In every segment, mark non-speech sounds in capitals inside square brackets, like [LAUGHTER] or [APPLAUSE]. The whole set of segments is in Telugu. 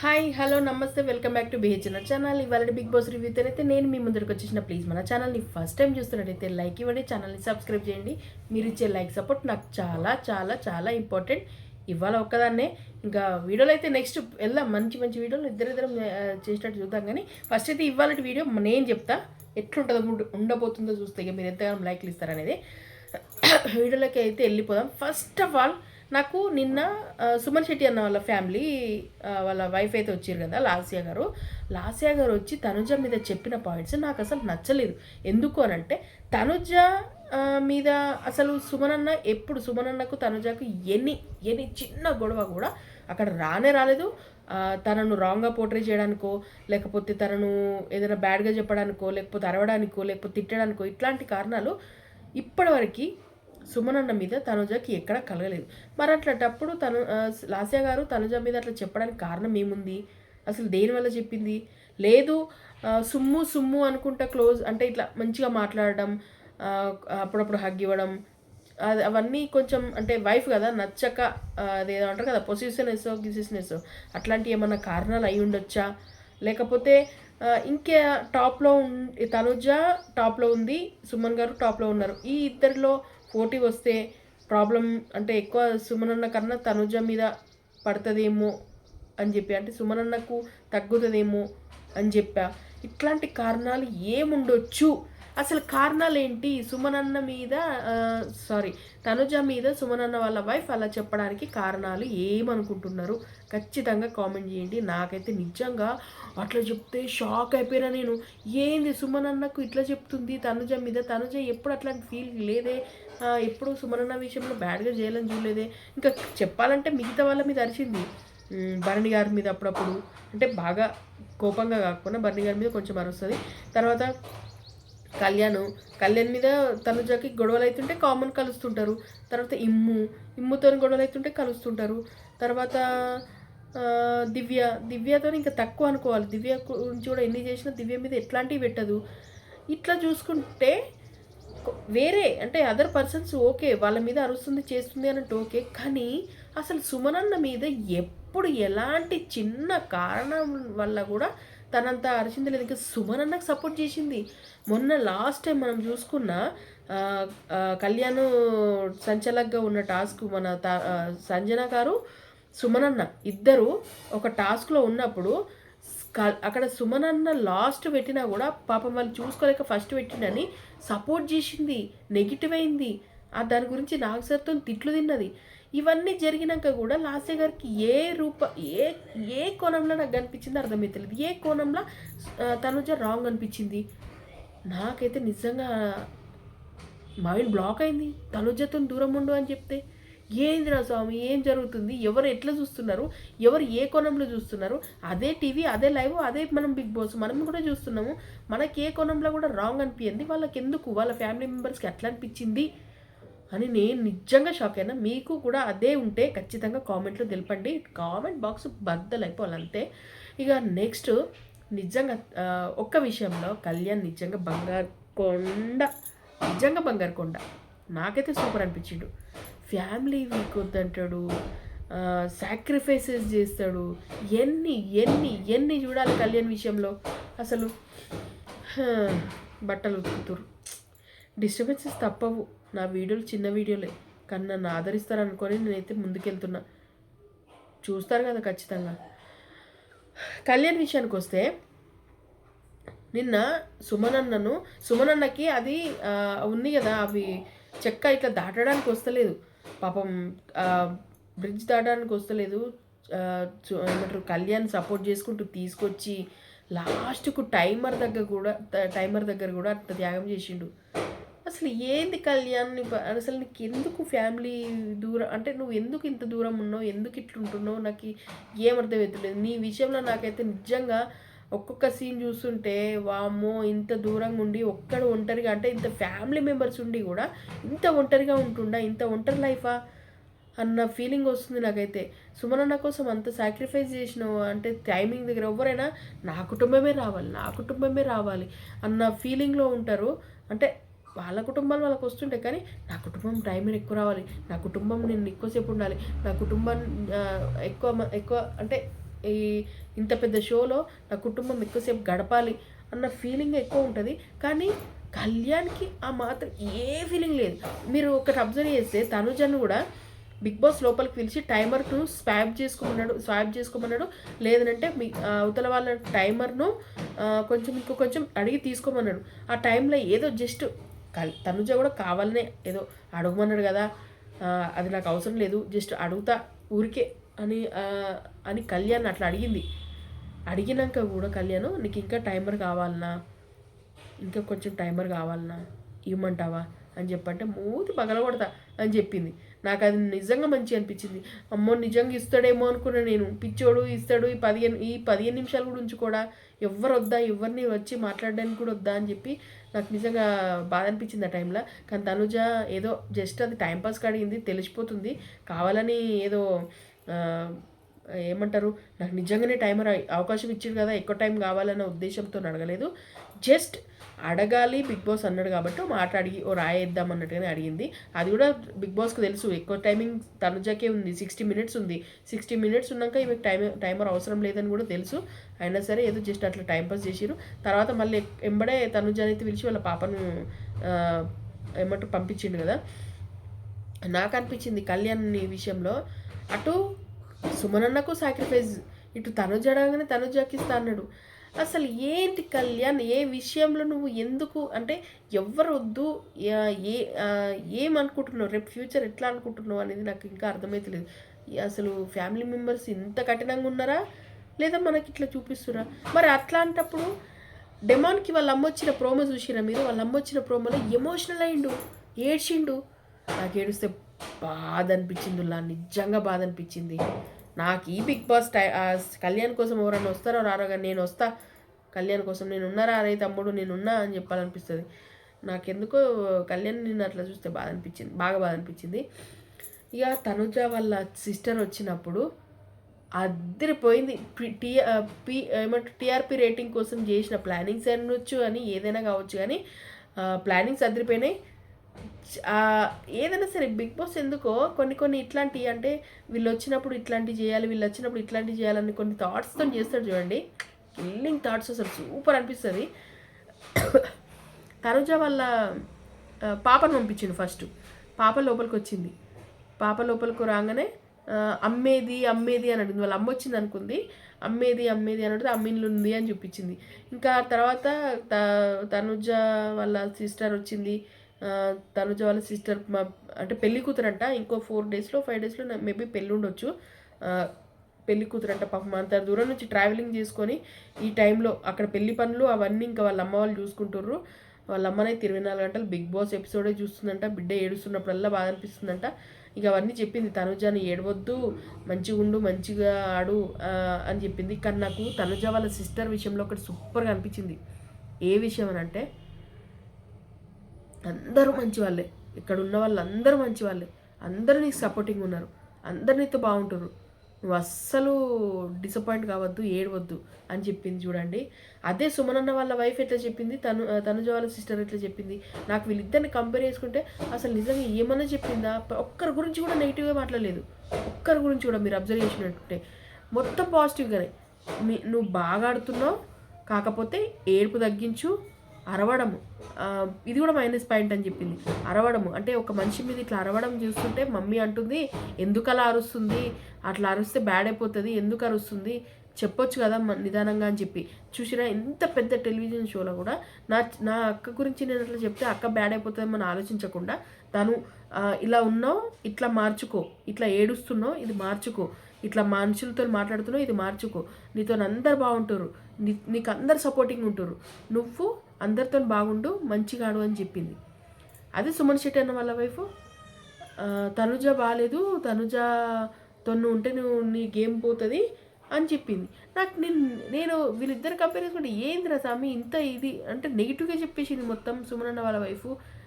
హాయ్ హలో నమస్తే welcome back to BHN channel. ఇవాళ బిగ్ బాస్ రివ్యూ అయితే నేను మీ ముందరికి వచ్చేసిన. ప్లీజ్ మన ఛానల్ని ఫస్ట్ టైం చూస్తున్నట్టయితే లైక్ ఇవ్వండి ఛానల్ని సబ్స్క్రైబ్ చేయండి. మీరు ఇచ్చే లైక్ సపోర్ట్ నాకు చాలా చాలా చాలా ఇంపార్టెంట్. ఇవాళ ఒక్కదాన్నే. ఇంకా వీడియోలో అయితే నెక్స్ట్ వెళ్దాం. మంచి మంచి వీడియోలు ఇద్దరిద్దరం చేసినట్టు చూద్దాం కానీ ఫస్ట్ అయితే ఇవాళ వీడియో నేను చెప్తా. ఎట్లుంటుందో ఉండబోతుందో చూస్తే ఇక మీరు ఎంతగానో లైక్లు ఇస్తారనేది. [COUGHS] వీడియోలోకి అయితే వెళ్ళిపోదాం. ఫస్ట్ ఆఫ్ ఆల్ నాకు నిన్న సుమన్ శెట్టి అన్న వాళ్ళ ఫ్యామిలీ వాళ్ళ వైఫ్ అయితే వచ్చారు కదా లాస్యా గారు. లాస్యా గారు వచ్చి తనుజ మీద చెప్పిన పాయింట్స్ నాకు అసలు నచ్చలేదు. ఎందుకు అని అంటే తనుజ మీద అసలు సుమనన్న ఎప్పుడు సుమనన్నకు తనుజకు ఎన్ని ఎన్ని చిన్న గొడవ కూడా అక్కడ రానే రాలేదు. తనను రాంగ్గా పోర్ట్రే చేయడానికో లేకపోతే తనను ఏదైనా బ్యాడ్గా చెప్పడానికో లేకపోతే అరవడానికో లేకపోతే తిట్టడానికో ఇట్లాంటి కారణాలు ఇప్పటివరకు సుమనన్న మీద తనుజకి ఎక్కడ కలగలేదు. మరి అట్లాంటప్పుడు తను లాస్య గారు తనుజ మీద అట్లా చెప్పడానికి కారణం ఏముంది? అసలు దేనివల్ల చెప్పింది? లేదు సుమ్ము సుమ్ము అనుకుంటా క్లోజ్ అంటే ఇట్లా మంచిగా మాట్లాడడం అప్పుడప్పుడు హగ్ ఇవ్వడం అది అవన్నీ కొంచెం అంటే వైఫ్ కదా నచ్చక అదేదో అంటారు కదా పొసిషనెస్ గిసిస్నెస్ అట్లాంటి ఏమన్నా కారణాలు అయి ఉండొచ్చా? లేకపోతే ఇంకే టాప్లో ఉన్ తనుజ టాప్లో ఉంది సుమన్ గారు టాప్లో ఉన్నారు. ఈ ఇద్దరిలో పోటీ వస్తే ప్రాబ్లం అంటే ఎక్కువ సుమనన్న కన్నా తనుజ మీద పడుతుందేమో అని చెప్పి అంటే సుమనన్నకు తగ్గుతుందేమో అని చెప్పా. ఇట్లాంటి కారణాలు ఏముండొచ్చు? అసలు కారణాలు ఏంటి సుమనన్న మీద సారీ తనుజ మీద సుమనన్న వాళ్ళ వైఫ్ అలా చెప్పడానికి కారణాలు ఏమనుకుంటున్నారు? ఖచ్చితంగా కామెంట్ చేయండి. నాకైతే నిజంగా అట్లా చెప్తే షాక్ అయిపోయినా నేను. ఏంది సుమనన్నకు ఇట్లా చెప్తుంది తనుజ మీద? తనుజ ఎప్పుడు అట్లాంటి ఫీల్ లేదే. ఎప్పుడు సుమనన్న విషయంలో బ్యాడ్గా చేయాలని చూడలేదే. ఇంకా చెప్పాలంటే మిగతా వాళ్ళ మీద అరిచింది. భరణి గారి మీద అప్పుడప్పుడు. అంటే బాగా కోపంగా కాకుండా భరణి గారి మీద కొంచెం అరుస్తుంది. తర్వాత కళ్యాణం. కళ్యాణ్ మీద తనుజకి గొడవలు అవుతుంటే కామన్ కలుస్తుంటారు. తర్వాత ఇమ్ము. ఇమ్ముతో గొడవలు అవుతుంటే కలుస్తుంటారు. తర్వాత దివ్య. దివ్యతో ఇంకా తక్కువ అనుకోవాలి. దివ్య గురించి కూడా ఎన్ని చేసినా దివ్య మీద ఎట్లాంటివి పెట్టదు. ఇట్లా చూసుకుంటే వేరే అంటే అదర్ పర్సన్స్ ఓకే వాళ్ళ మీద అరుస్తుంది చేస్తుంది అన్నట్టు ఓకే. కానీ అసలు సుమనన్న మీద ఎప్పుడు ఎలాంటి చిన్న కారణం వల్ల కూడా తనంత అరిచింది లేదు. ఇంకా సుమనన్నకు సపోర్ట్ చేసింది. మొన్న లాస్ట్ టైం మనం చూసుకున్న కళ్యాణ్ సంచలక్గా ఉన్న టాస్క్ మన సంజన గారు సుమనన్న ఇద్దరు ఒక టాస్క్లో ఉన్నప్పుడు అక్కడ అక్కడ సుమనన్న లాస్ట్ పెట్టినా కూడా పాపం వాళ్ళు చూసుకోలేక ఫస్ట్ పెట్టిండని సపోర్ట్ చేసింది. నెగిటివ్ అయింది. ఆ దాని గురించి నాగ్ సార్తో తిట్లు తిన్నది. ఇవన్నీ జరిగినాక కూడా లాస్య గారికి ఏ రూప ఏ ఏ కోణంలో నాకు కనిపించింది అర్థమవుతలేదు ఏ కోణంలో తనుజ రాంగ్ అనిపించింది? నాకైతే నిజంగా మైండ్ బ్లాక్ అయింది. తనుజతో దూరం ఉండు అని చెప్తే ఏంది నా స్వామి ఏం జరుగుతుంది? ఎవరు ఎట్లా చూస్తున్నారు? ఎవరు ఏ కోణంలో చూస్తున్నారు? అదే టీవీ అదే లైవ్ అదే మనం బిగ్ బాస్ మనం కూడా చూస్తున్నాము. మనకి ఏ కోణంలో కూడా రాంగ్ అనిపించింది వాళ్ళకి ఎందుకు వాళ్ళ ఫ్యామిలీ మెంబర్స్కి ఎట్లా అనిపించింది? అని నేను నిజంగా షాక్ అయినా మీకు కూడా అదే ఉంటే ఖచ్చితంగా కామెంట్లో తెలపండి. కామెంట్ బాక్స్ బద్దలైపోవాలి అంతే. ఇక నెక్స్ట్ నిజంగా ఒక్క విషయంలో కళ్యాణ్ నిజంగా బంగారు కొండ నిజంగా బంగారు కొండ. నాకైతే సూపర్ అనిపించిండు. ఫ్యామిలీ వీక్ వద్దంటాడు సాక్రిఫైసెస్ చేస్తాడు. ఎన్ని ఎన్ని ఎన్ని చూడాలి కళ్యాణ్ విషయంలో? అసలు బట్టలు ఉతుకుతురు. డిస్టర్బెన్సెస్ తప్పవు. నా వీడియోలు చిన్న వీడియోలే కానీ నన్ను ఆదరిస్తారు అనుకొని నేనైతే ముందుకెళ్తున్నా. చూస్తారు కదా ఖచ్చితంగా. కళ్యాణ్ విషయానికి వస్తే నిన్న సుమనన్నను సుమనన్నకి అది ఉంది కదా అవి చెక్క ఇట్లా దాటడానికి వస్తలేదు. పాపం బ్రిడ్జ్ దాటడానికి వస్తలేదు. ఏమంటారు కళ్యాణ్ సపోర్ట్ చేసుకుంటూ తీసుకొచ్చి లాస్ట్కు టైమర్ దగ్గర కూడా టైమర్ దగ్గర కూడా అంత త్యాగం చేసిండు. అసలు ఏంది కళ్యాణ్? అసలు నీకు ఎందుకు ఫ్యామిలీ దూరం? అంటే నువ్వు ఎందుకు ఇంత దూరం ఉన్నావు? ఎందుకు ఇట్లుంటున్నావు నాకు ఏమర్థం అవుతలేదు నీ విషయంలో నాకైతే నిజంగా ఒక్కొక్క సీన్ చూస్తుంటే వామ్మో ఇంత దూరంగా ఉండి ఒక్కడ ఒంటరిగా అంటే ఇంత ఫ్యామిలీ మెంబర్స్ ఉండి కూడా ఇంత ఒంటరిగా ఉంటుండా? ఇంత ఒంటరి లైఫా? అన్న ఫీలింగ్ వస్తుంది నాకైతే. సుమనన్న కోసం అంత సాక్రిఫైస్ చేసినావు అంటే టైమింగ్ దగ్గర ఎవరైనా నా కుటుంబమే రావాలి నా కుటుంబమే రావాలి అన్న ఫీలింగ్లో ఉంటారు. అంటే వాళ్ళ కుటుంబాలు వాళ్ళకి వస్తుంటాయి కానీ నా కుటుంబం టైం ఎక్కువ రావాలి. నా కుటుంబం నేను ఎక్కువసేపు ఉండాలి. నా కుటుంబం ఎక్కువ ఎక్కువ అంటే ఈ ఇంత పెద్ద షోలో నా కుటుంబం ఎక్కువసేపు గడపాలి అన్న ఫీలింగ్ ఎక్కువ ఉంటుంది. కానీ కళ్యాణ్కి ఆ మాత్రం ఏ ఫీలింగ్ లేదు. మీరు ఒకటి అబ్జర్వ్ చేస్తే తనుజను కూడా బిగ్ బాస్ లోపలికి పిలిచి టైమర్ను స్వాప్ చేసుకోమన్నాడు స్వాప్ చేసుకోమన్నాడు. లేదంటే మీ అవతల వాళ్ళ టైమర్ను కొంచెం ఇంకో కొంచెం అడిగి తీసుకోమన్నాడు. ఆ టైంలో ఏదో జస్ట్ తనుజ కూడా కావాలనే ఏదో అడగమన్నాడు కదా. అది నాకు అవసరం లేదు. జస్ట్ అడుగుతా ఊరికే అని అని కళ్యాణ్ అట్లా అడిగింది. అడిగినాక కూడా కళ్యాణ్ నీకు ఇంకా టైమర్ కావాలనా ఇంకా కొంచెం టైమర్ కావాలనా ఇవ్వమంటావా? అని చెప్పంటే మూతి పగలగొడతా అని చెప్పింది. నాకు అది నిజంగా మంచి అనిపించింది. అమ్మో నిజంగా ఇస్తాడేమో అనుకున్నా నేను. పిచ్చోడు ఇస్తాడు ఈ పదిహేను ఈ పదిహేను నిమిషాలు కూడా ఉంచుకోడా ఎవరు వద్దా ఎవరిని వచ్చి మాట్లాడడానికి కూడా వద్దా అని చెప్పి నాకు నిజంగా బాధ అనిపించింది ఆ టైంలో. కానీ తనుజ ఏదో జస్ట్ అది టైంపాస్కి అడిగింది తెలిసిపోతుంది. కావాలని ఏదో ఏమంటారు నాకు నిజంగానే టైమర్ అవకాశం ఇచ్చారు కదా ఎక్కువ టైం కావాలన్న ఉద్దేశంతో అడగలేదు. జస్ట్ అడగాలి బిగ్ బాస్ అన్నాడు కాబట్టి మాట అడిగి ఓ రాయేద్దాం అన్నట్టుగానే అడిగింది. అది కూడా బిగ్ బాస్కి తెలుసు ఎక్కువ టైమింగ్ తనుజాకే ఉంది సిక్స్టీ మినిట్స్ ఉంది. సిక్స్టీ మినిట్స్ ఉన్నాక ఈమె టైం టైమర్ అవసరం లేదని కూడా తెలుసు. అయినా సరే ఏదో జస్ట్ అట్లా టైంపాస్ చేసిరు తర్వాత మళ్ళీ ఎంబడే తనుజ అయితే పిలిచి వాళ్ళ పాపను ఆ, ఏమంటారు పంపించిండు కదా. నాకు అనిపించింది కళ్యాణ్ విషయంలో అటు సుమనన్నకు సాక్రిఫైస్ ఇటు తను జడగానే తనుజాకిస్తా అన్నాడు. అసలు ఏంటి కళ్యాణ్? ఏ విషయంలో నువ్వు ఎందుకు అంటే ఎవరు వద్దు ఏ ఏమనుకుంటున్నావు? రేపు ఫ్యూచర్ ఎట్లా అనుకుంటున్నావు అనేది నాకు ఇంకా అర్థమైతలేదు అసలు ఫ్యామిలీ మెంబర్స్ ఇంత కఠినంగా ఉన్నారా? లేదా మనకి ఇట్లా చూపిస్తురా? మరి అట్లాంటప్పుడు డెమాన్కి వాళ్ళ అమ్మ వచ్చిన ప్రోమో చూసిరా మీరు? వాళ్ళ అమ్మ వచ్చిన ప్రోమోలో ఎమోషనల్ అయిండు ఏడ్చిండు. నాకు ఏడిస్తే బాధ అనిపించింది నిజంగా బాధ అనిపించింది. నాకు ఈ బిగ్ బాస్ టై కళ్యాణ్ కోసం ఎవరైనా వస్తారో రారో కానీ నేను వస్తా. కళ్యాణ్ కోసం నేను ఉన్నారా అరే తమ్ముడు నేను ఉన్నా అని చెప్పాలనిపిస్తుంది. నాకెందుకో కళ్యాణ్ నిన్ను అట్లా చూస్తే బాధ అనిపించింది బాగా బాధ అనిపించింది ఇక తనుజ వాళ్ళ సిస్టర్ వచ్చినప్పుడు అద్దరిపోయింది టీ పి ఏమంటారు టీఆర్పీ రేటింగ్ కోసం చేసిన ప్లానింగ్స్ అనొచ్చు అని ఏదైనా కావచ్చు కానీ ప్లానింగ్స్ అదిరిపోయినాయి. ఏదైనా సరే బిగ్ బాస్ ఎందుకో కొన్ని కొన్ని ఇట్లాంటివి అంటే వీళ్ళు వచ్చినప్పుడు ఇట్లాంటివి చేయాలి వీళ్ళు వచ్చినప్పుడు ఇట్లాంటివి చేయాలని కొన్ని థాట్స్తో చేస్తాడు చూడండి. కిల్లింగ్ థాట్స్ అసలు సూపర్ అనిపిస్తుంది. తనుజ వాళ్ళ పాపను పంపించిండు ఫస్ట్ పాప లోపలికి వచ్చింది పాప లోపలికి రాగానే అమ్మేది అమ్మేది అని అడిగింది. వాళ్ళ అమ్మ వచ్చింది అనుకుంది. అమ్మేది అమ్మేది అని అడిగితే అమ్మిన్లు ఉంది అని చూపించింది. ఇంకా తర్వాత త- తనుజ వాళ్ళ సిస్టర్ వచ్చింది. తనుజ వాళ్ళ సిస్టర్ మా అంటే పెళ్ళి కూతురంట. ఇంకో ఫోర్ డేస్లో ఫైవ్ డేస్లో మేబీ పెళ్ళి ఉండొచ్చు. పెళ్ళి కూతురంట పాపం. అంత దూరం నుంచి ట్రావెలింగ్ చేసుకొని ఈ టైంలో అక్కడ పెళ్ళి పనులు అవన్నీ ఇంకా వాళ్ళ అమ్మ వాళ్ళు చూసుకుంటుర్రు. వాళ్ళ అమ్మనైతే ఇరవై నాలుగు గంటలు బిగ్ బాస్ ఎపిసోడే చూస్తుందంట. బిడ్డ ఏడుస్తున్నప్పుడల్లా బాధ అనిపిస్తుందంట. ఇక అవన్నీ చెప్పింది తనుజాని. ఏడవద్దు మంచిగా ఉండు మంచిగా ఆడు అని చెప్పింది. కానీ నాకు తనుజ వాళ్ళ సిస్టర్ విషయంలో ఒకటి సూపర్గా అనిపించింది. ఏ విషయం అని అంటే అందరూ మంచి వాళ్ళే ఇక్కడ ఉన్న వాళ్ళందరూ మంచి వాళ్ళే అందరూ నీకు సపోర్టింగ్ ఉన్నారు. అందరు నీతో బాగుంటారు నువ్వు అస్సలు డిసప్పాయింట్ కావద్దు ఏడవద్దు అని చెప్పింది చూడండి. అదే సుమనన్న వాళ్ళ వైఫ్ ఎట్లా చెప్పింది? తను తనుజ వాళ్ళ సిస్టర్ ఎట్లా చెప్పింది? నాకు వీళ్ళిద్దరిని కంపేర్ చేసుకుంటే అసలు నిజంగా ఏమన్నా చెప్పిందా? ఒక్కరి గురించి కూడా నెగిటివ్గా మాట్లాడలేదు. ఒక్కరి గురించి కూడా మీరు అబ్జర్వ్ చేసినట్టుంటే మొత్తం పాజిటివ్గానే మీ నువ్వు బాగా ఆడుతున్నావు. కాకపోతే ఏడుపు తగ్గించు. అరవడము. ఇది కూడా మైనస్ పాయింట్ అని చెప్పింది. అరవడము. అంటే ఒక మనిషి మీద ఇట్లా అరవడం చూస్తుంటే మమ్మీ అంటుంది ఎందుకు అలా అరుస్తుంది? అట్లా అరుస్తే బ్యాడ్ అయిపోతుంది. ఎందుకు అరుస్తుంది? చెప్పొచ్చు కదా నిదానంగా అని చెప్పి. చూసినా ఎంత పెద్ద టెలివిజన్ షోలో కూడా నా నా అక్క గురించి నేను అట్లా చెప్తే అక్క బ్యాడ్ అయిపోతుందని ఆలోచించకుండా తను ఇలా ఉన్నావు ఇట్లా మార్చుకో. ఇట్లా ఏడుస్తున్నావు ఇది మార్చుకో. ఇట్లా మనుషులతో మాట్లాడుతున్నావు ఇది మార్చుకో. నీతో అందరు బాగుంటారు. నీ నీకు అందరు సపోర్టింగ్ ఉంటారు. నువ్వు అందరితో బాగుండు మంచిగా ఆడు అని చెప్పింది. అదే సుమన్ శెట్టి అన్న వాళ్ళ వైఫ్ తనుజ బాగాలేదు తనుజతో నువ్వు ఉంటే నువ్వు నీ గేమ్ పోతుంది అని చెప్పింది. నాకు నేను నేను వీళ్ళిద్దరు కంపేర్ చేసుకుంటే ఏందిరా స్వామి ఇంత ఇది అంటే నెగిటివ్గా చెప్పేసింది మొత్తం సుమన్ అన్న వాళ్ళ వైఫ్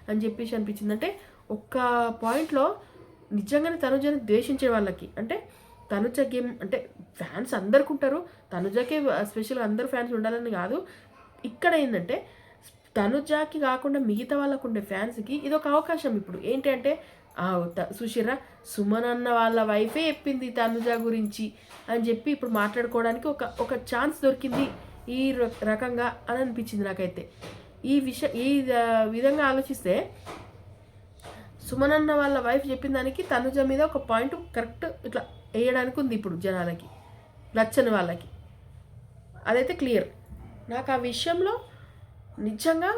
అని చెప్పేసి అనిపించింది. అంటే ఒక్క పాయింట్లో నిజంగానే తనుజని ద్వేషించే వాళ్ళకి. అంటే తనుజ గేమ్ అంటే ఫ్యాన్స్ అందరికి ఉంటారు తనుజకే స్పెషల్గా అందరు ఫ్యాన్స్ ఉండాలని కాదు. ఇక్కడ ఏంటంటే తనుజాకి కాకుండా మిగతా వాళ్ళకు ఉండే ఫ్యాన్స్కి ఇది ఒక అవకాశం ఇప్పుడు. ఏంటంటే ఆ, త- సుమన్ అన్న వాళ్ళ వైఫే చెప్పింది తనుజ గురించి అని చెప్పి ఇప్పుడు మాట్లాడుకోవడానికి ఒక ఒక ఛాన్స్ దొరికింది ఈ ర- రకంగా అని అనిపించింది నాకైతే. ఈ విష ఈ విధంగా ఆలోచిస్తే సుమన్ అన్న వాళ్ళ వైఫ్ చెప్పిన దానికి తనుజ మీద ఒక పాయింట్ కరెక్ట్ ఇట్లా వేయడానికి ఉంది ఇప్పుడు జనాలకి నచ్చని వాళ్ళకి. అదైతే క్లియర్. నాకు ఆ విషయంలో నిజంగా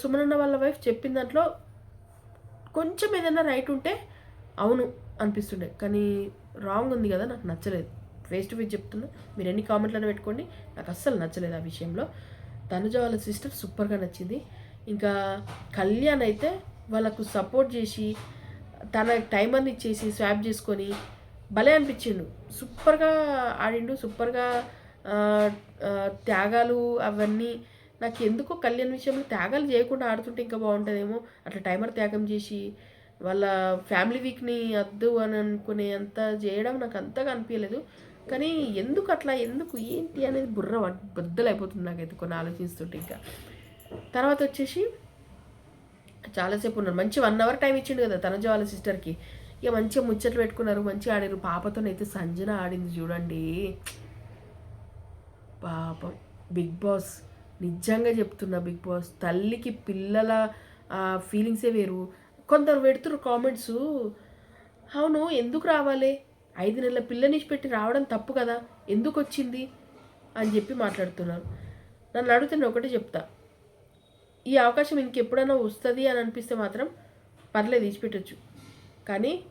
సుమనన్న వాళ్ళ వైఫ్ చెప్పిన దాంట్లో కొంచెం ఏదైనా రైట్ ఉంటే అవును అనిపిస్తుండే. కానీ రాంగ్ ఉంది కదా నాకు నచ్చలేదు. ఫేస్ టు ఫేస్ చెప్తున్నా. మీరు ఎన్ని కామెంట్లను పెట్టుకోండి. నాకు అస్సలు నచ్చలేదు ఆ విషయంలో. తనుజ వాళ్ళ సిస్టర్ సూపర్గా నచ్చింది. ఇంకా కళ్యాణ్ అయితే వాళ్ళకు సపోర్ట్ చేసి తన టైం ఇచ్చేసి స్వాప్ చేసుకొని భలే అనిపించిండు. సూపర్గా ఆడిండు సూపర్గా త్యాగాలు అవన్నీ. నాకు ఎందుకో కళ్యాణ్ విషయంలో త్యాగాలు చేయకుండా ఆడుతుంటే ఇంకా బాగుంటుందేమో. అట్లా టైమర్ త్యాగం చేసి వాళ్ళ ఫ్యామిలీ వీక్ని వద్దు అని అనుకునే అంత చేయడం నాకు అంతగా అనిపించలేదు కానీ ఎందుకు అట్లా ఎందుకు ఏంటి అనేది బుర్ర బద్దలైపోతుంది నాకైతే కొన్ని ఆలోచిస్తుంటే ఇంకా. తర్వాత వచ్చేసి చాలాసేపు ఉన్నారు. మంచి వన్ అవర్ టైం ఇచ్చిండు కదా తనజ వాళ్ళ సిస్టర్కి. ఇక మంచిగా ముచ్చట్లు పెట్టుకున్నారు మంచిగా ఆడారు. పాపతోనైతే సంజన ఆడింది చూడండి. పాపం బిగ్ బాస్. నిజంగా చెప్తున్నా బిగ్ బాస్. తల్లికి పిల్లల ఫీలింగ్సే వేరు. కొందరు పెడుతురు కామెంట్స్ అవును ఎందుకు రావాలి? ఐదు నెలల పిల్లని పెట్టి రావడం తప్పు కదా? ఎందుకు వచ్చింది? అని చెప్పి మాట్లాడుతున్నారు. నన్ను అడిగితే నేను ఒకటే చెప్తా. ఈ అవకాశం ఇంకెప్పుడైనా వస్తుంది అని అనిపిస్తే మాత్రం పర్లేదు ఇచ్చిపెట్టచ్చు. కానీ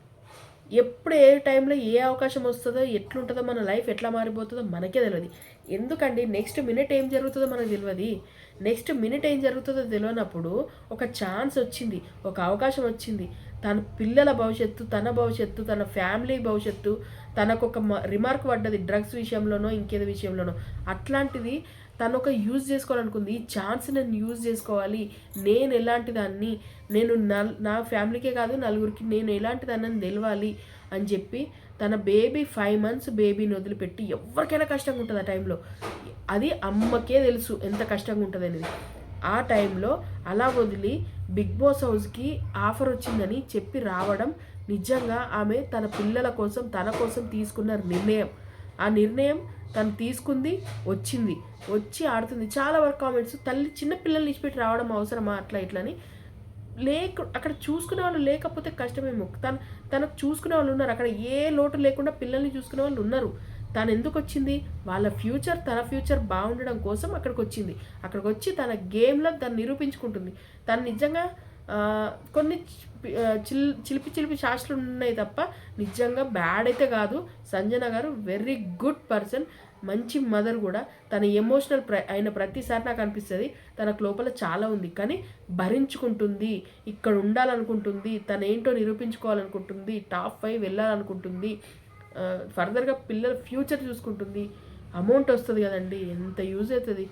ఎప్పుడు ఏ టైంలో ఏ అవకాశం వస్తుందో ఎట్లుంటుందో మన లైఫ్ ఎట్లా మారిపోతుందో మనకే తెలియదు ఎందుకండి? నెక్స్ట్ మినిట్ ఏం జరుగుతుందో మనకు తెలియదు నెక్స్ట్ మినిట్ ఏం జరుగుతుందో తెలియనప్పుడు ఒక ఛాన్స్ వచ్చింది ఒక అవకాశం వచ్చింది. తన పిల్లల భవిష్యత్తు తన భవిష్యత్తు తన ఫ్యామిలీ భవిష్యత్తు తనకు ఒక రిమార్క్ పడ్డది డ్రగ్స్ విషయంలోనో ఇంకేదో విషయంలోనో. అట్లాంటిది తను ఒక యూజ్ చేసుకోవాలనుకుంది. ఈ ఛాన్స్ నేను యూజ్ చేసుకోవాలి. నేను ఎలాంటి దాన్ని నేను నల్ నా ఫ్యామిలీకే కాదు నలుగురికి నేను ఎలాంటి దాన్ని తెలవాలి అని చెప్పి తన బేబీ ఫైవ్ మంత్స్ బేబీని వదిలిపెట్టి ఎవరికైనా కష్టంగా ఉంటుంది ఆ టైంలో. అది అమ్మకే తెలుసు ఎంత కష్టంగా ఉంటుంది అనేది. ఆ టైంలో అలా వదిలి బిగ్ బాస్ హౌస్కి ఆఫర్ వచ్చిందని చెప్పి రావడం నిజంగా ఆమె తన పిల్లల కోసం తన కోసం తీసుకున్న నిర్ణయం. ఆ నిర్ణయం తను తీసుకుంది వచ్చింది. వచ్చి ఆడుతుంది. చాలా వరకు కామెంట్స్ తల్లి చిన్న పిల్లల్ని ఇచ్చిపెట్టి రావడం అవసరమా? అట్లా ఇట్లని లేక అక్కడ చూసుకునే వాళ్ళు లేకపోతే కష్టమేమో. తను తనకు చూసుకునే వాళ్ళు ఉన్నారు. అక్కడ ఏ లోటు లేకుండా పిల్లల్ని చూసుకునే వాళ్ళు ఉన్నారు. తను ఎందుకు వచ్చింది? వాళ్ళ ఫ్యూచర్ తన ఫ్యూచర్ బాగుండడం కోసం అక్కడికి వచ్చింది. అక్కడికి వచ్చి తన గేమ్లో దాన్ని నిరూపించుకుంటుంది. తను నిజంగా కొన్ని చిల్ చిలిపి చిలిపి షాట్స్లు ఉన్నాయి తప్ప నిజంగా బ్యాడ్ అయితే కాదు. సంజన గారు వెరీ గుడ్ పర్సన్ మంచి మదర్ కూడా. తన ఎమోషనల్ ప్ర అయిన ప్రతిసారి నాకు అనిపిస్తుంది తనకు లోపల చాలా ఉంది. కానీ భరించుకుంటుంది ఇక్కడ ఉండాలనుకుంటుంది తను ఏంటో నిరూపించుకోవాలనుకుంటుంది టాప్ ఫైవ్ వెళ్ళాలనుకుంటుంది ఫర్దర్గా పిల్లల ఫ్యూచర్ చూసుకుంటుంది. అమౌంట్ వస్తుంది కదండి ఎంత యూజ్ అవుతుంది.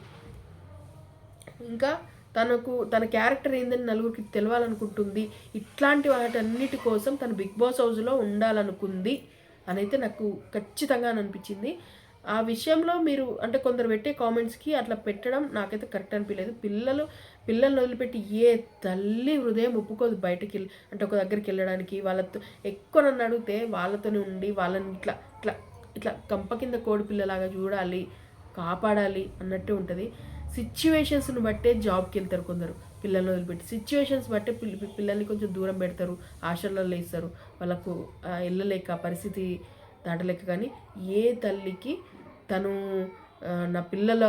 ఇంకా తనకు తన క్యారెక్టర్ ఏందని నలుగురికి తెలవాలనుకుంటుంది. ఇట్లాంటి వాటన్నిటి కోసం తను బిగ్ బాస్ హౌస్లో ఉండాలనుకుంది అని అయితే నాకు ఖచ్చితంగా అనిపించింది. ఆ విషయంలో మీరు అంటే కొందరు పెట్టే కామెంట్స్కి అట్లా పెట్టడం నాకైతే కరెక్ట్ అనిపించలేదు పిల్లలు పిల్లల్ని వదిలిపెట్టి ఏ తల్లి హృదయం ఒప్పుకోదు బయటకి వెళ్ళి అంటే ఒక దగ్గరికి వెళ్ళడానికి. వాళ్ళతో ఎక్కువ నన్ను అడిగితే వాళ్ళతోనే ఉండి వాళ్ళని ఇట్లా ఇట్లా ఇట్లా కంప కింద కోడి పిల్లలాగా చూడాలి కాపాడాలి అన్నట్టు ఉంటుంది. సిచ్యువేషన్స్ని బట్టే జాబ్కి వెళ్తారు కొందరు పిల్లల్ని వదిలిపెట్టి. సిచ్యువేషన్స్ బట్టే పిల్ల పిల్లల్ని కొంచెం దూరం పెడతారు ఆశలలో వేస్తారు వాళ్ళకు ఆ, వెళ్ళలేక పరిస్థితి దాటలేక కానీ ఏ తల్లికి తను నా పిల్లల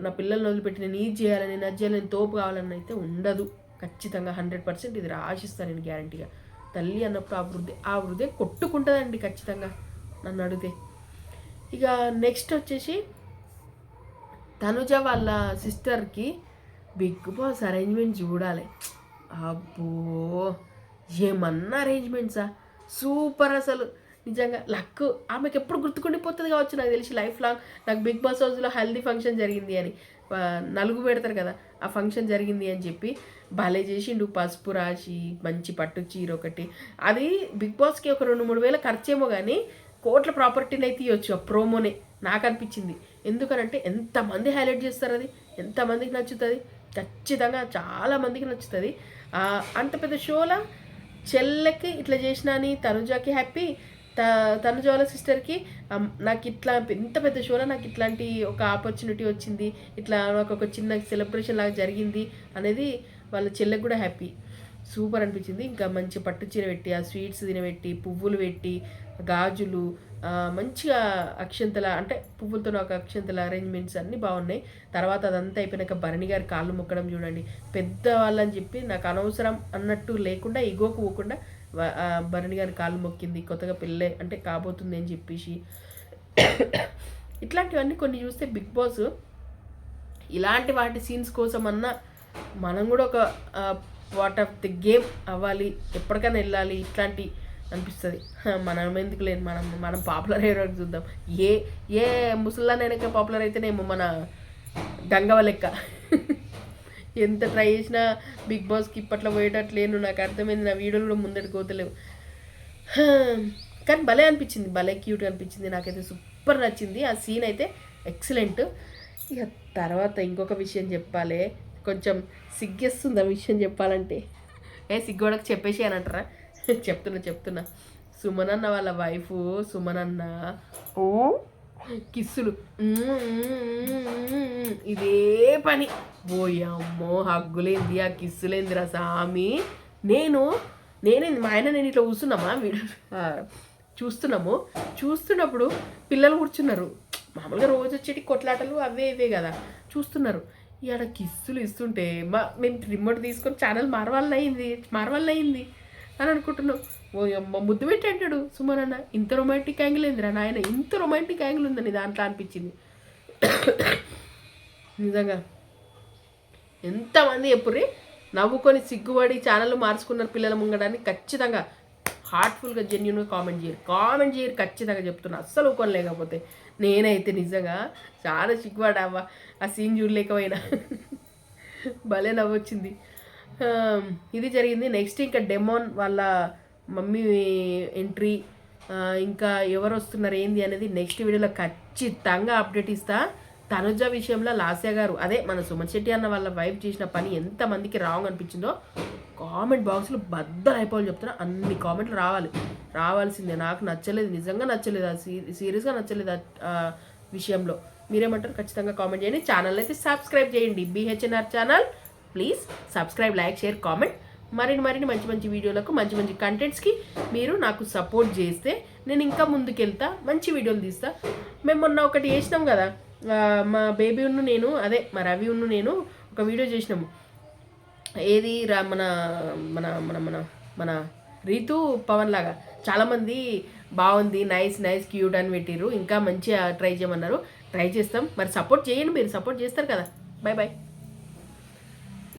నా పిల్లల్ని వదిలిపెట్టి నేను ఇది చేయాలని నేను అది చేయాలని తోపు కావాలని అయితే ఉండదు. ఖచ్చితంగా హండ్రెడ్ పర్సెంట్ ఇది రాసిస్తాను నేను గ్యారంటీగా. తల్లి అన్నప్పుడు ఆ వృద్ధి ఆ వృద్ధి కొట్టుకుంటుందండి ఖచ్చితంగా నన్ను అడిగితే. ఇక నెక్స్ట్ వచ్చేసి తనుజ వాళ్ళ సిస్టర్కి బిగ్ బాస్ అరేంజ్మెంట్ చూడాలి. అబ్బో! ఏమన్నా అరేంజ్మెంట్సా? సూపర్ అసలు. నిజంగా లక్ ఆమెకి ఎప్పుడు గుర్తుకుండిపోతుంది కావచ్చు నాకు తెలిసి లైఫ్ లాంగ్. నాకు బిగ్ బాస్ హౌస్లో హెల్దీ ఫంక్షన్ జరిగింది అని. నలుగు పెడతారు కదా ఆ ఫంక్షన్ జరిగింది అని చెప్పి భలే చేసిండు పసుపు రాసి మంచి పట్టు చీర ఒకటి. అది బిగ్ బాస్కి ఒక రెండు మూడు వేల ఖర్చేమో కానీ కోట్ల ప్రాపర్టీని అయితే ఇవ్వచ్చు ఆ ప్రోమోనే. నాకు అనిపించింది. ఎందుకనంటే ఎంతమంది హైలైట్ చేస్తారు అది? ఎంతమందికి నచ్చుతుంది? ఖచ్చితంగా చాలా మందికి నచ్చుతుంది అంత పెద్ద షోలా? చెల్లెకి ఇట్లా చేసిన అని తనుజాకి హ్యాపీ త తనుజా వాళ్ళ సిస్టర్కి నాకు ఇట్లా ఎంత పెద్ద షోలో నాకు ఇట్లాంటి ఒక ఆపర్చునిటీ వచ్చింది. ఇట్లా నాకు ఒక చిన్న సెలబ్రేషన్ లాగా జరిగింది అనేది వాళ్ళ చెల్లెకి కూడా హ్యాపీ సూపర్ అనిపించింది. ఇంకా మంచి పట్టు చీర పెట్టి ఆ స్వీట్స్ తినబెట్టి పువ్వులు పెట్టి గాజులు మంచిగా అక్షంతల అంటే పువ్వులతో ఒక అక్షంతల అరేంజ్మెంట్స్ అన్నీ బాగున్నాయి. తర్వాత అదంతా అయిపోయినాక భరణి గారి కాళ్ళు మొక్కడం చూడండి. పెద్దవాళ్ళని చెప్పి నాకు అనవసరం అన్నట్టు లేకుండా ఇగోకు పోకుండా భరణి గారి కాళ్ళు మొక్కింది. కొత్తగా పెళ్ళే అంటే కాబోతుంది అని చెప్పేసి. ఇట్లాంటివన్నీ కొన్ని చూస్తే బిగ్ బాస్ ఇలాంటి వాటి సీన్స్ కోసం అన్నా మనం కూడా ఒక వాట్ ఆఫ్ ది గేమ్ అవ్వాలి ఎప్పటికైనా వెళ్ళాలి ఇట్లాంటి అనిపిస్తుంది. మనం ఎందుకు లేదు మనం మనం పాపులర్ అయ్యే చూద్దాం. ఏ ఏ ముసలానైనా పాపులర్ అయితేనేమో మన గంగవ లెక్క. ఎంత ట్రై చేసినా బిగ్ బాస్కి ఇప్పట్లో పోయేటట్లేను నాకు అర్థమైంది నా వీడియోలు కూడా ముందటి కోతలేవు కానీ భలే అనిపించింది భలే క్యూట్ అనిపించింది. నాకైతే సూపర్ నచ్చింది. ఆ సీన్ అయితే ఎక్సలెంట్ ఇక తర్వాత ఇంకొక విషయం చెప్పాలి. కొంచెం సిగ్గేస్తుంది ఆ విషయం చెప్పాలంటే? ఏ సిగ్గోడకు చెప్పేసి అని అంటారా [LAUGHS] చెప్తున్నా చెప్తున్నా. సుమనన్న వాళ్ళ వైఫ్ సుమనన్న ఓ? కిస్సులు. ఇదే పని. ఓయమ్మో హగ్గులేంది ఆ కిస్సులేందిరా సామి. నేను నేనేంది మా ఆయన నేను ఇట్లా కూర్చున్నామా చూస్తున్నాము. చూస్తున్నప్పుడు పిల్లలు కూర్చున్నారు. మామూలుగా రోజు వచ్చేటి కొట్లాటలు అవే ఇవే కదా. చూస్తున్నారు. ఇక్కడ కిస్సులు ఇస్తుంటే మా మేము రిమోట్ తీసుకొని ఛానల్ మారవాలని అయింది మారవాలని అయింది అని అనుకుంటున్నాం ఓ ముద్దు పెట్టి అంటాడు. సుమన్ అన్న ఇంత రొమాంటిక్ యాంగిల్ ఏందిరా నాయన? ఇంత రొమాంటిక్ యాంగిల్ ఉందని దాంట్లో అనిపించింది? నిజంగా. ఎంతమంది ఎప్పుడే నవ్వుకొని సిగ్గుపడి ఛానల్ మార్చుకున్నారు పిల్లల ముంగడానికి. ఖచ్చితంగా. హార్ట్ఫుల్గా జెన్యున్గా కామెంట్ చేయరు. కామెంట్ చేయరు ఖచ్చితంగా చెప్తున్నా. అస్సలు ఊకొని లేకపోతే. నేనైతే నిజంగా చాలా సిగ్గుపడావా ఆ సీన్ చూడలేకపోయినా. భలే నవ్వొచ్చింది. ఇది జరిగింది. నెక్స్ట్ ఇంకా డెమోన్ వాళ్ళ మమ్మీ ఎంట్రీ ఇంకా ఎవరు వస్తున్నారు ఏంది అనేది నెక్స్ట్ వీడియోలో ఖచ్చితంగా అప్డేట్ ఇస్తా. తనుజ విషయంలో లాస్య గారు అదే మన సుమన్ శెట్టి అన్న వాళ్ళ వైఫ్ చేసిన పని ఎంతమందికి రాంగ్ అనిపించిందో కామెంట్ బాక్స్లో బద్దలు అయిపోవాలి చెప్తున్నా. అన్ని కామెంట్లు రావాలి. రావాల్సిందే. నాకు నచ్చలేదు. నిజంగా నచ్చలేదు ఆ సీ సీరియస్గా నచ్చలేదు ఆ- ఆ విషయంలో. మీరేమంటారు? ఖచ్చితంగా కామెంట్ చేయండి. ఛానల్ అయితే సబ్స్క్రైబ్ చేయండి. BHNR channel. Please subscribe like share comment మరిన్ని మరిన్ని మంచి మంచి వీడియోలకు మంచి మంచి కంటెంట్స్కి మీరు నాకు సపోర్ట్ చేస్తే నేను ఇంకా ముందుకెళ్తా మంచి వీడియోలు తీస్తా. మేము మొన్న ఒకటి చేసినాం కదా మా బేబీ ఉన్ను నేను అదే మా రవి ఉన్ను నేను ఒక వీడియో చేసినాము. ఏది రా మన మన మన మన మన రీతు పవన్ లాగా. చాలామంది బాగుంది నైస్ నైస్ క్యూట్ అని పెట్టిర్రు. ఇంకా మంచిగా ట్రై చేయమన్నారు. ట్రై చేస్తాం. మరి సపోర్ట్ చేయండి మీరు సపోర్ట్ చేస్తారు కదా. Bye bye